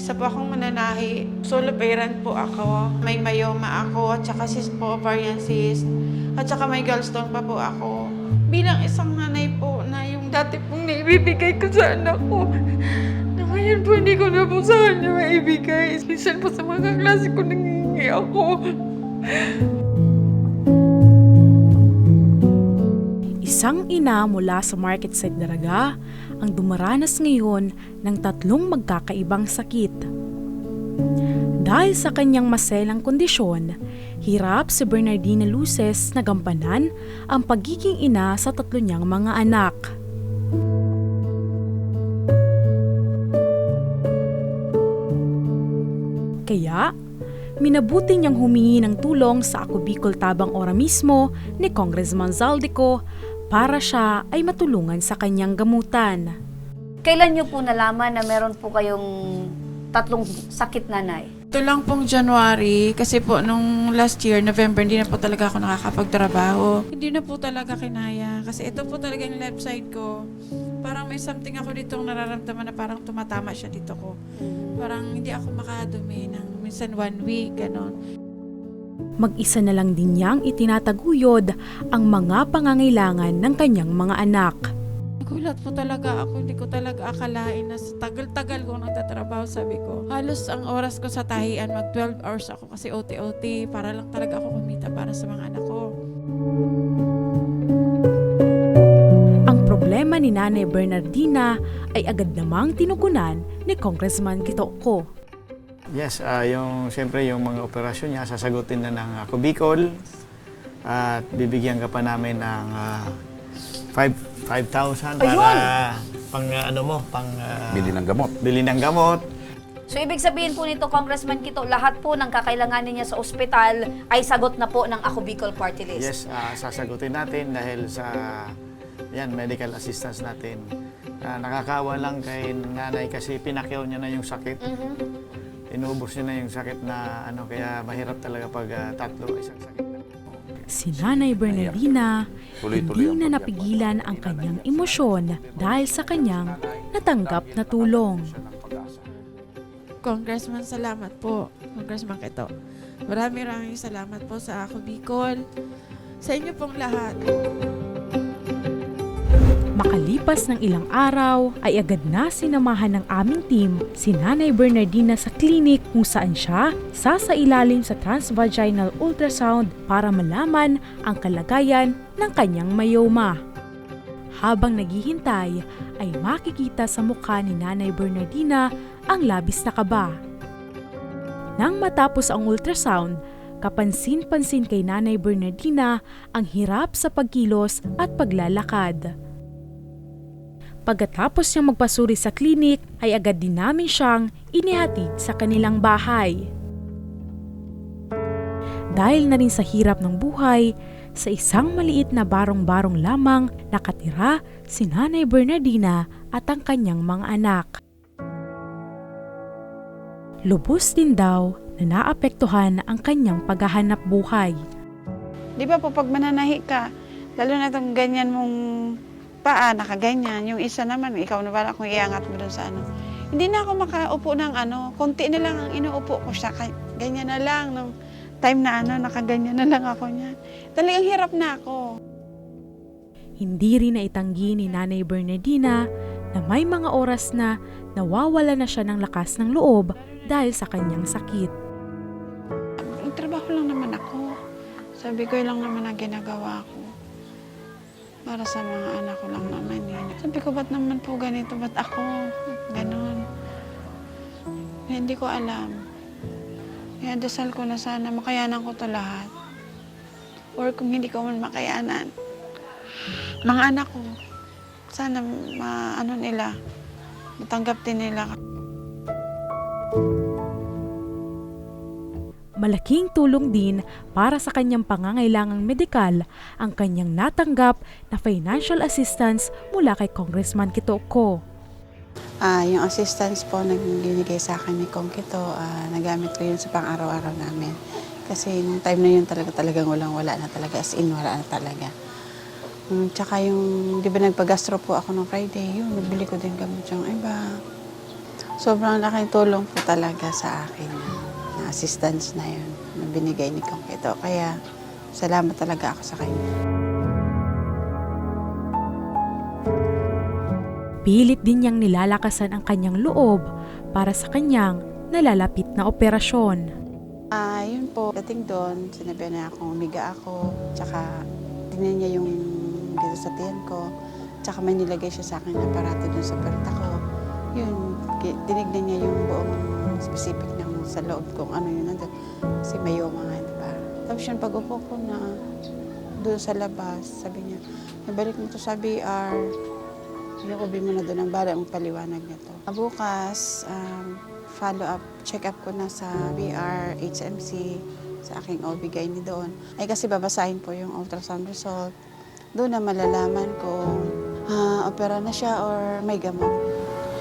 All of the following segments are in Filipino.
Isa po akong mananahi. Solo parent po ako. May myoma ako at saka cyst po, ovarian cyst. At saka may gallstone pa po ako. Bilang isang nanay po na yung dati pong naibibigay ko sa anak ko. Na ngayon po hindi ko na po sa kanya maibigay. Minsan po sa mga klase ko nangingi ako. Isang ina mula sa Market Side Daraga ang dumaranas ngayon ng tatlong magkakaibang sakit. Dahil sa kanyang maselang kondisyon, hirap si Bernardina Luces na gampanan ang pagiging ina sa tatlo niyang mga anak. Kaya, minabuti niyang humingi ng tulong sa Ako Bicol Tabang Ora mismo ni Congressman Zaldico para siya ay matulungan sa kanyang gamutan. Kailan nyo po nalaman na meron po kayong tatlong sakit nanay? Ito lang pong January, kasi po nung last year, November, hindi na po talaga ako nakakapagtrabaho. Hindi na po talaga kinaya. Kasi ito po talaga yung left side ko. Parang may something ako dito nararamdaman na parang tumatama siya dito ko. Parang hindi ako makadumi ng minsan one week, ganon. Mag-isa na lang din niyang itinataguyod ang mga pangangailangan ng kanyang mga anak. Nagulat po talaga ako. Hindi ko talaga akalain na sa tagal-tagal ko nagtatrabaho, sabi ko. Halos ang oras ko sa tahian, mag 12 hours ako kasi OT-OT para lang talaga ako kumita para sa mga anak ko. Ang problema ni Nanay Bernardina ay agad namang tinugunan ni Congressman Kitoko. Yes, ah, yung siyempre yung mga operasyon niya sasagutin na ng ako Bicol at bibigyan ka pa namin ng ah, five- 5,000 para pang ah, ano mo, pang ah, Bili ng gamot. bili ng gamot. So ibig sabihin po nito, Congressman Kito, lahat po ng kakailanganin niya sa ospital ay sagot na po ng Ako Bicol Party List. Yes, ah, sasagutin natin dahil sa yan, medical assistance natin. Ah, nakakawa lang kay nanay kasi pinakyaw niya na yung sakit. Mhm. Inubos niya na yung sakit na ano kaya mahirap talaga pag ah, tatlo isang sakit. Si Nanay Bernardina hindi na napigilan ang kanyang emosyon dahil sa kanyang natanggap na tulong. Congressman, salamat po. Congressman Kito. Maraming maraming salamat po sa ako Bicol. Sa inyo pong lahat. Makalipas ng ilang araw ay agad na sinamahan ng aming team si Nanay Bernardina sa klinik kung saan siya sasailalim sa transvaginal ultrasound para malaman ang kalagayan ng kanyang mayoma. Habang naghihintay ay makikita sa mukha ni Nanay Bernardina ang labis na kaba. Nang matapos ang ultrasound, kapansin-pansin kay Nanay Bernardina ang hirap sa pagkilos at paglalakad. Pagkatapos niyang magpasuri sa klinik, ay agad din namin siyang inihatid sa kanilang bahay. Dahil na rin sa hirap ng buhay, sa isang maliit na barong-barong lamang nakatira si Nanay Bernardina at ang kanyang mga anak. Lubos din daw na naapektuhan ang kanyang paghahanap buhay. Di ba po pag mananahi ka, lalo na itong ganyan mong paa, nakaganyan. Yung isa naman, ikaw na pala kung iangat mo dun sa ano. Hindi na ako makaupo ng ano, konti na lang ang inuupo ko siya. Kay- Ganyan na lang, nung time na ano, nakaganyan na lang ako niyan. Talagang hirap na ako. Hindi rin naitanggi ni Nanay Bernardina na may mga oras na nawawala na siya ng lakas ng loob dahil sa kanyang sakit. Nagtrabaho lang naman ako. Sabi ko lang naman ang ginagawa ko. Para sa mga anak ko lang naman eh. Sabi ko, ba't naman po ganito? Ba't ako? Ganon. Hindi ko alam. Kaya dasal ko na sana makayanan ko to lahat. Or kung hindi ko man makayanan, mga anak ko, sana ma, ano nila, matanggap din nila Malaking tulong din para sa kanyang pangangailangang medikal ang kanyang natanggap na financial assistance mula kay Congressman Kitoko. Ah, yung assistance po na binigay sa akin ni Kongkito, ah, nagamit ko yun sa pang-araw-araw namin. Kasi nung time na yun talaga talagang walang wala na talaga, as in wala na talaga. Um, tsaka yung, di ba nagpagastro po ako nung Friday, yun, nabili ko din gamot yung iba. sobrang laking tulong po talaga sa akin assistance na yun na binigay ni Kong Kito. Kaya salamat talaga ako sa kanya. Pilit din niyang nilalakasan ang kanyang loob para sa kanyang nalalapit na operasyon. Ah, yun po. Dating doon, sinabi na akong umiga ako. Tsaka, tingnan niya yung dito sa tiyan ko. Tsaka may nilagay siya sa akin na aparato doon sa perta ko. Yun, tinignan niya yung buong specific ng sa loob kung ano yun nandun. Kasi mayoma nga, di ba? Tapos yun, pag upo ko na doon sa labas, sabi niya, nabalik mo to sa BR. Ko mo na doon ang bala ang paliwanag nito. Bukas, um, follow-up, check-up ko na sa BR, HMC, sa aking OB ni doon. Ay kasi babasahin po yung ultrasound result. Doon na malalaman kung ah, opera na siya or may gamot.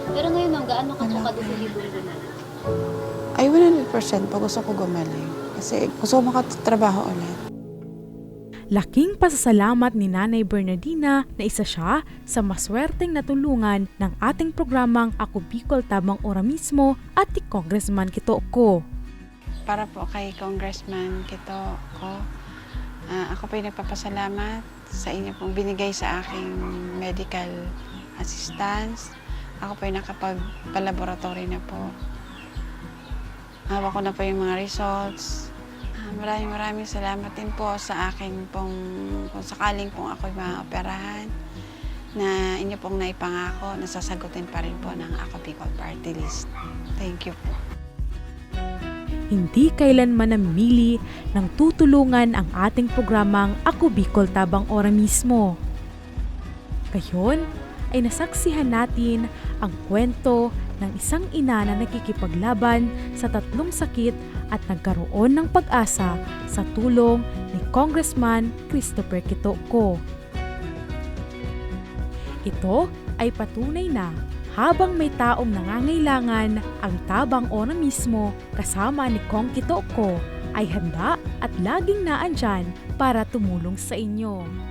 Pero ngayon, ma'am, gaano ka po kadugo-libo na? Ay 100% po gusto ko gumaling. Kasi gusto ko makatrabaho ulit. Laking pasasalamat ni Nanay Bernardina na isa siya sa maswerteng natulungan ng ating programang Ako Bicol Tabang Ora mismo at ni Congressman Kito Ko. Para po kay Congressman Kito ko, ah, ako po ay nagpapasalamat sa inyo pong binigay sa aking medical assistance. Ako po ay nakapagpalaboratory na po. Hawak ko na po yung mga results. Ah, maraming maraming salamat din po sa akin pong kung sakaling pong ako'y maoperahan na inyo pong naipangako na sasagutin pa rin po ng Ako Bicol Party List. Thank you po. Hindi kailanman namimili ng tutulungan ang ating programang Ako Bicol Tabang Ora mismo. Gayon ay nasaksihan natin ang kwento ng isang ina na nakikipaglaban sa tatlong sakit at nagkaroon ng pag-asa sa tulong ni Congressman Christopher Kitoko. Ito ay patunay na habang may taong nangangailangan, ang tabang ora mismo kasama ni Kong Kitoko ay handa at laging naandyan para tumulong sa inyo.